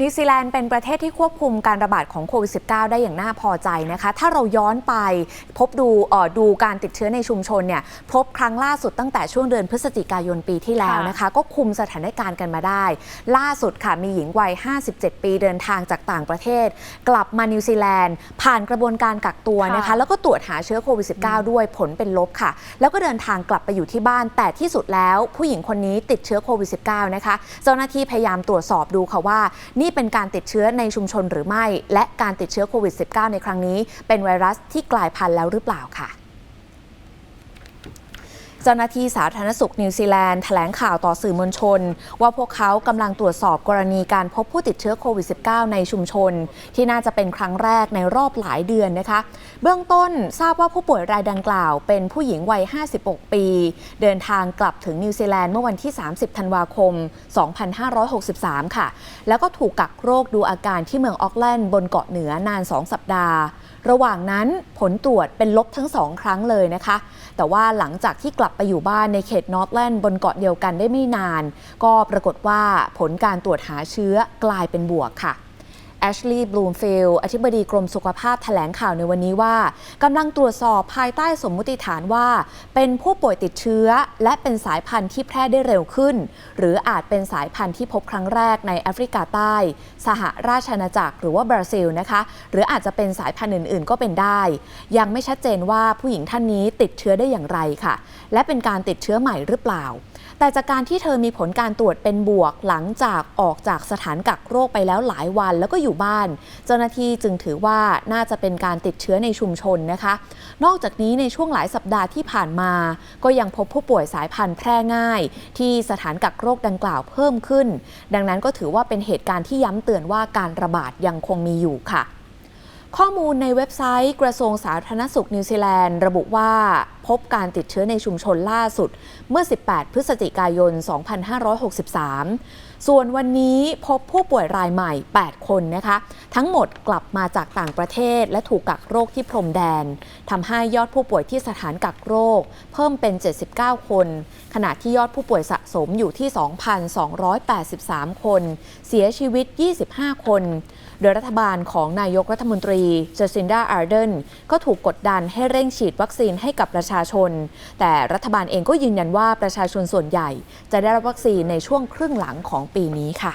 นิวซีแลนด์เป็นประเทศที่ควบคุมการระบาดของโควิด -19 ได้อย่างน่าพอใจนะคะ ถ้าเราย้อนไปพบดูเอ่อดูการติดเชื้อในชุมชนเนี่ยพบครั้งล่าสุดตั้งแต่ช่วงเดือนพฤศจิกายนปีที่แล้วนะคะ ก็คุมสถานการณ์กันมาได้ ล่าสุดค่ะมีหญิงวัย 57 ปีเดินทางจากต่างประเทศ กลับมานิวซีแลนด์ ผ่านกระบวนการกักตัวนะคะค่ะแล้วก็ตรวจหาเชื้อโควิด -19 ด้วยผลเป็นลบค่ะ แล้วก็เดินทางกลับไปอยู่ที่บ้าน แต่ที่สุดแล้ว ผู้หญิงคนนี้ติดเชื้อโควิด -19 นะคะเจ้าหน้าที่พยายามตรวจสอบดูค่ะว่านี่เป็นการติดเชื้อในชุมชนหรือไม่ และการติดเชื้อโควิด -19 ในครั้งนี้ เป็นไวรัสที่กลายพันธุ์แล้วหรือเปล่าค่ะ เจ้าหน้าที่สาธารณสุขนิวซีแลนด์แถลงข่าวต่อสื่อมวลชน ว่าพวกเขากำลังตรวจสอบกรณีการพบผู้ติดเชื้อโควิด -19 ในชุมชน ที่น่าจะเป็นครั้งแรกในรอบหลายเดือนนะคะ เบื้องต้นทราบว่าผู้ป่วยรายดังกล่าว เป็นผู้หญิงวัย 56 ปี เดินทางกลับถึงนิวซีแลนด์เมื่อวันที่ 30 ธันวาคม 2563 ค่ะ แล้วก็ถูกกักโรคดูอาการที่เมืองออกแลนด์บนเกาะเหนือนาน 2 สัปดาห์ ระหว่างนั้นผลตรวจเป็นลบทั้งสองครั้งเลยนะคะ แต่ว่าหลังจากที่กลับไปอยู่บ้านในเขตนอร์ทแลนด์บนเกาะเดียวกันได้ไม่นาน ก็ปรากฏว่าผลการตรวจหาเชื้อกลายเป็นบวกค่ะ แอชลีย์บลูมฟิลด์อธิบดีกรมสุขภาพแถลงข่าวในวันนี้ว่ากำลังตรวจสอบภายใต้สมมุติฐานว่า เป็นผู้ป่วยติดเชื้อ และเป็นสายพันธุ์ที่แพร่ได้เร็วขึ้น หรืออาจเป็นสายพันธุ์ที่พบครั้งแรกในแอฟริกาใต้ สหราชอาณาจักรหรือว่าบราซิลนะคะ หรืออาจจะเป็นสายพันธุ์อื่น ๆ ก็เป็นได้ ยังไม่ชัดเจนว่าผู้หญิงท่านนี้ติดเชื้อได้อย่างไรค่ะ และเป็นการติดเชื้อใหม่หรือเปล่าแต่จากการที่เธอมีผลการตรวจเป็นบวกหลังจากออกจากสถานกักโรคไปแล้วหลายวันแล้วก็อยู่บ้าน เจ้าหน้าที่จึงถือว่าน่าจะเป็นการติดเชื้อในชุมชนนะคะ นอกจากนี้ในช่วงหลายสัปดาห์ที่ผ่านมา ก็ยังพบผู้ป่วยสายพันธุ์แพร่ง่าย ที่สถานกักโรคดังกล่าวเพิ่มขึ้น ดังนั้นก็ถือว่าเป็นเหตุการณ์ที่ย้ำเตือนว่าการระบาดยังคงมีอยู่ค่ะ ข้อมูลในเว็บไซต์กระทรวงสาธารณสุขนิวซีแลนด์ ระบุว่าพบการติดเชื้อในชุมชนล่าสุด เมื่อ 18 พฤศจิกายน 2563 ส่วนวันนี้พบผู้ป่วยรายใหม่ 8 คนนะคะ ทั้งหมดกลับมาจากต่างประเทศและถูกกักโรคที่พรมแดนทำให้ยอดผู้ป่วยที่สถานกักโรค เพิ่มเป็น 79 คน ขณะที่ยอดผู้ป่วยสะสมอยู่ที่ 2,283 คน เสียชีวิต 25 คน โดยรัฐบาลของนายกรัฐมนตรีเจสินดาอาร์เดนก็ถูกกดดันให้เร่งฉีดวัคซีนให้กับประชาชน แต่รัฐบาลเองก็ยืนยันว่าประชาชนส่วนใหญ่ จะได้รับวัคซีนในช่วงครึ่งหลังของปีนี้ค่ะ